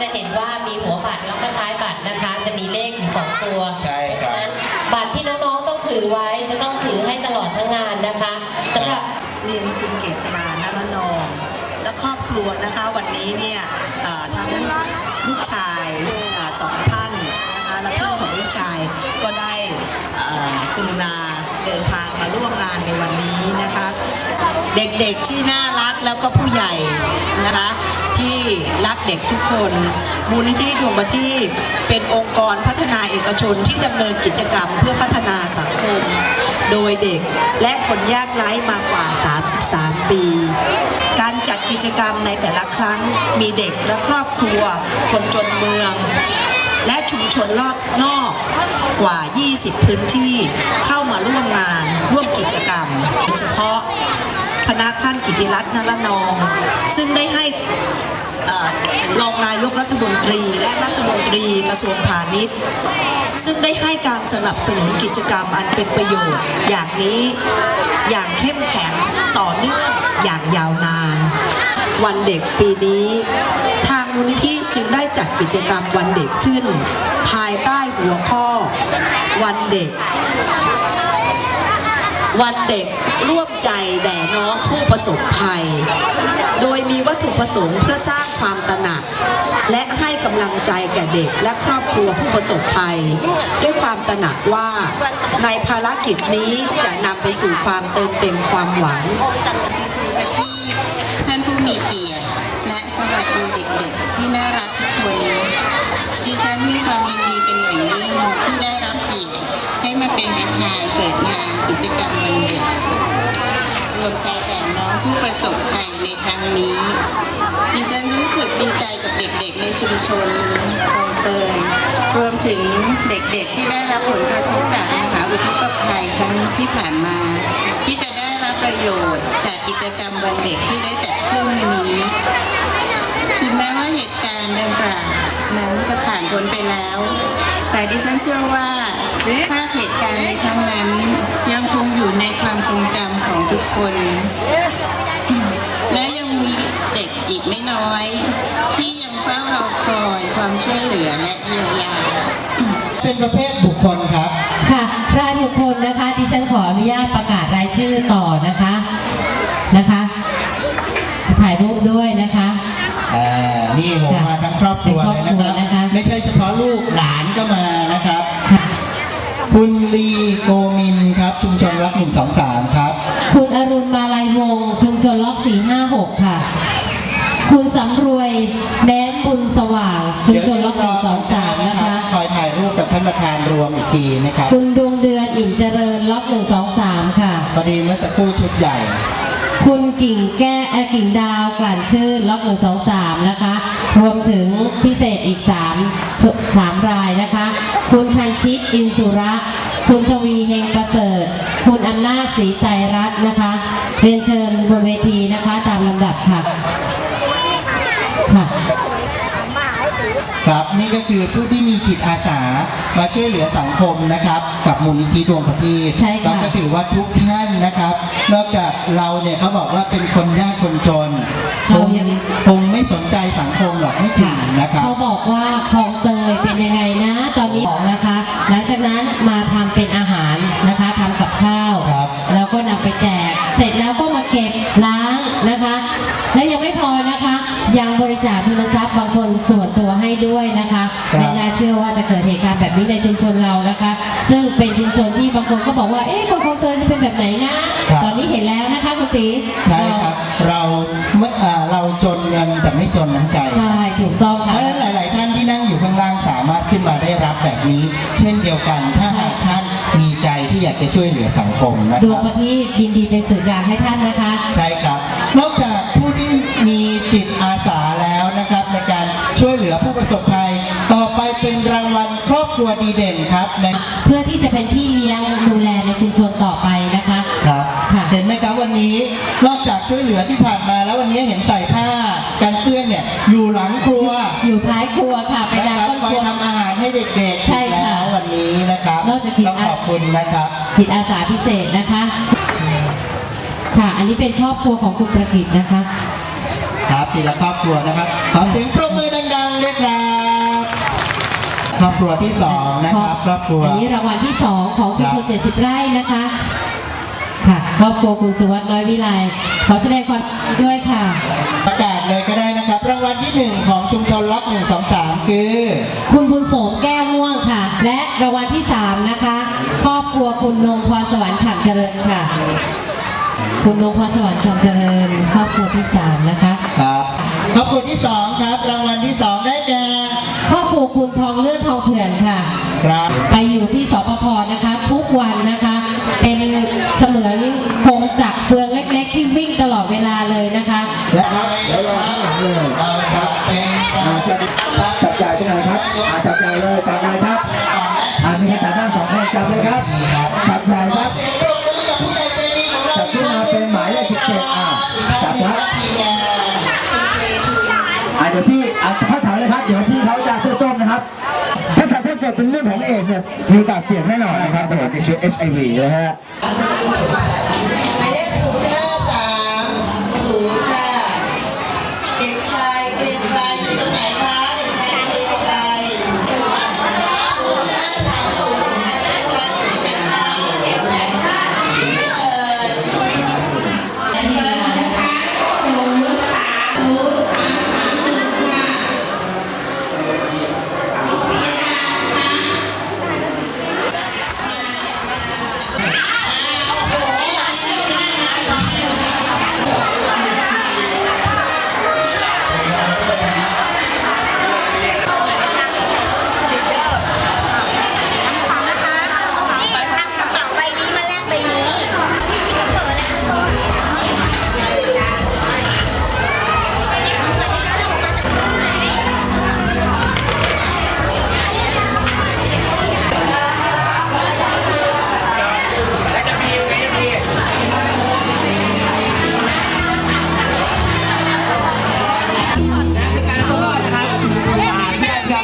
จะเห็นว่ามีหัวบัตรแล้วก็ท้ายบัตรนะคะ จะมีเลขอยู่สองตัวใช่ครับบัตรที่น้องๆต้องถือไว้จะต้องถือให้ตลอดทั้งงานนะคะสำหรับเรียนคุณเกษรานละนอง และครอบครัวนะคะวันนี้เนี่ยทั้งลูกชายสองท่านและเพื่อนของลูกชายก็ได้กรุณาเดินทางมาร่วมงานในวันนี้นะคะ เด็กๆที่น่ารักแล้วก็ผู้ใหญ่นะคะ ที่รักเด็กทุกคน มูลนิธิดวงประทีปเป็นองค์กรพัฒนาเอกชนที่ดำเนินกิจกรรมเพื่อพัฒนาสังคม โดยเด็กและคนยากไร้มากว่า 33 ปี การจัดกิจกรรมในแต่ละครั้งมีเด็กและครอบครัว คนจนเมือง และชุมชนรอบนอกกว่า 20 พื้นที่เข้ามาร่วมงานร่วมกิจกรรมโดยเฉพาะ คณะท่านกิติรัตน์นรนอง ซึ่งได้ให้เอ่อรองนายกรัฐมนตรีและรัฐมนตรีกระทรวงพาณิชย์ ซึ่งได้ให้การสนับสนุนกิจกรรมอันเป็นประโยชน์อย่างนี้อย่างเข้มแข็งต่อเนื่องอย่างยาวนาน วันเด็กปีนี้ ทางมูลนิธิจึงได้จัดกิจกรรมวันเด็กขึ้น ภายใต้หัวข้อ วันเด็ก วันเด็กร่วมใจแด่น้องผู้ประสบภัย โดยมีวัตถุประสงค์เพื่อสร้างความตระหนัก และให้กำลังใจแก่เด็กและครอบครัวผู้ประสบภัย ด้วยความตระหนักว่าในภารกิจนี้จะนำไปสู่ความเติมเต็มความหวังปฏิท่านผู้มีเกียรติ สวัสดีเด็กๆ ที่น่ารักทุกคน ดิฉันมีความยินดีเป็นอย่างยิ่งที่ได้รับเกียรติให้มาเป็นประธานเปิดงานกิจกรรมวันเด็ก รวมใจแต่น้องผู้ประสบภัยในครั้งนี้ ดิฉันรู้สึกดีใจกับเด็กๆ ในชุมชนคลองเตยรวมถึงเด็กๆ ที่ได้รับผลกระทบจากมหาอุทกภัยครั้งที่ผ่านมา ที่จะได้รับประโยชน์จากกิจกรรมวันเด็กที่ได้จัดขึ้นนี้ ถึงแม้ว่าเหตุการณ์ดังกล่าวนั้นจะผ่านพ้นไปแล้ว แต่ดิฉันเชื่อว่าภาพเหตุการณ์ในครั้งนั้น ยังคงอยู่ในความทรงจำของทุกคน และยังมีเด็กอีกไม่น้อย ที่ยังเฝ้ารอคอยความช่วยเหลือและเยียวยาเป็นประเภทบุคคลครับ ค่ะรายบุคคลนะคะดิฉันขออนุญาตประกาศรายชื่อต่อนะคะนะคะ คุณสำรวยแม้นบุญสว่างชุมชนล็อก123นะคะ คอยถ่ายรูปกับท่านประธานรวมอีกทีนะครับคุณดวงเดือนอิ่มเจริญล็อก123ค่ะ พอดีเมื่อสักครู่ชุดใหญ่ คุณกิ่งแก้เอ่อกิ่งดาวกลั่นชื่นล็อกหนึ่งสองสามนะคะ รวมถึงพิเศษอีก3ชุสามรายนะคะ คุณคันชิตอินสุระ คุณทวีเฮงประเสริฐ คุณอำนาจศรีไตรรัตน์นะคะ เรียนเชิญบนเวทีนะคะ ตามลำดับค่ะ ค่ะครับนี่ก็คือผู้ที่มีจิตอาสามาช่วยเหลือสังคมนะครับ กับมูลนิธิดวงประทีปใช่ค่ะ เราก็ถือว่าทุกท่านนะครับ นอกจากเราเนี่ยเขาบอกว่าเป็นคนยากคนจนคงคงไม่สนใจสังคมหรอกไม่จริงนะครับ เขาบอกว่าคลองเตยเป็นยังไงนะ ตอนนี้ของนะคะ หลังจากนั้นมาทำเป็นอาหาร ยังบริจาคทุนทรัพย์บางคนส่วนตัวให้ด้วยนะคะครับไม่น่าเชื่อว่าจะเกิดเหตุการณ์แบบนี้ในชุมชนเรานะคะ ซึ่งเป็นชุมชนที่บางคนก็บอกว่าเอ๊ะคนคลองเตยจะเป็นแบบไหนนะ ตอนนี้เห็นแล้วนะคะคุณตีใช่ครับเราไม่อ่าเราจนเงินแต่ไม่จนน้ำใจใช่ถูกต้องเพค่ะราะฉะนั้นหลาย ๆ ท่านที่นั่งอยู่ข้างล่างสามารถขึ้นมาได้รับแบบนี้ เช่นเดียวกันถ้าหากท่านมีใจที่อยากจะช่วยเหลือสังคมนะดควงรับประทีปยินดีเป็นสื่อกลางให้ท่านนะคะ ใช่ครับ นอกจาก ลือผู้ประสบภัย ต่อไปเป็นรางวัลครอบครัวดีเด่นครับในเพื่อที่จะเป็นพี่เลี้ยงดูแลในชุมชนต่อไปนะคะ ครับ ค่ะ เห็นไหมครับวันนี้นอกจากช่วยเหลือที่ผ่านมาแล้ววันนี้เห็นใส่ผ้ากันเปื้อนเนี่ยอยู่หลังครัวอยู่ท้ายครัวค่ะไปนะงานครับต้นคอยครัว ทำอาหารให้เด็กๆใช่อีกค่ะแล้ววันนี้นะครับนอกจากจิตต้องขอบคุณนะครับ จิตอาสาพิเศษนะคะ ค่ะ อันนี้เป็นครอบครัวของคุณประกิตนะคะ ครับทีละครอบครัวนะครับ ขอเสียงปรบมือดังๆด้วยครับ ครอบครัวที่สองนะครับครอบครัวอันนี้รางวัลที่สองของชุมชนครับ70ไร่นะคะ ค่ะครอบครัวคุณสุวัสดิ์น้อยวิไลขอแสดงความยินดีด้วยค่ะ ประกาศเลยก็ได้นะครับ รางวัลที่หนึ่งของชุมชนล็อกหนึ่งสองสามคือ คุณบุญโสมแก้วม่วงค่ะ และรางวัลที่3นะคะครอบครัวคุณนงพรสวรรค์ฉ่ำเจริญค่ะคุณนงพรสวรรค์ฉ่ำเจริญครอบครัวที่3นะคะ ครับขอบคุณที่สองครับ รางวัลที่สองได้แก่ครอบครัวคุณทอ อยู่ที่สปพนะคะ ทุกวันนะคะ เป็นส กิดเป็นเรื่องของเอกเนี่ยมีโอกาสเสี่ยงแน่นอนนะครับตรวจติดเชื้อ HIV นะฮะ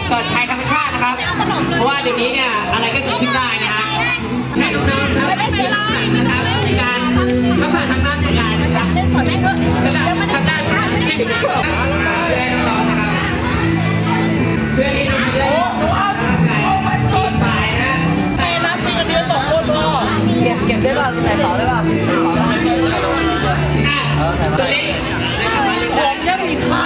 เพื่อจะเกิดภัยธรรมชาตินะครับ เพราะว่าเดี๋ยวนี้เนี่ยอะไรก็เกิดขึ้นได้นะฮะให้น้องๆนะครับเรื่องนะครับในการรักษาทางด้านกายนะครับและทางด้านชีวิตของเราดูแลน้องๆนะครับเพื่อที่น้องๆจะได้ร่างกายปลอดภัยนะตัวเล็กนะครับมาเลยครับมาเลยครั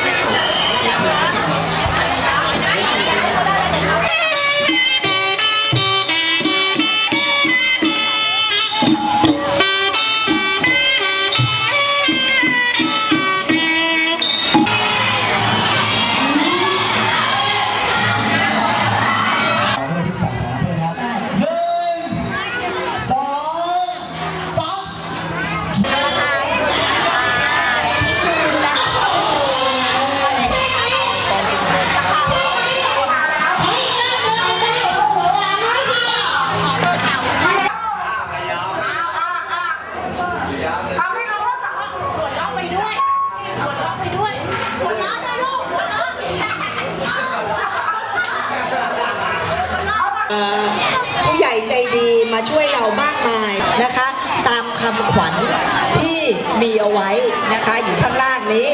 ำขวัญที่มีเอาไว้นะคะอยู่ข้างล่างนี้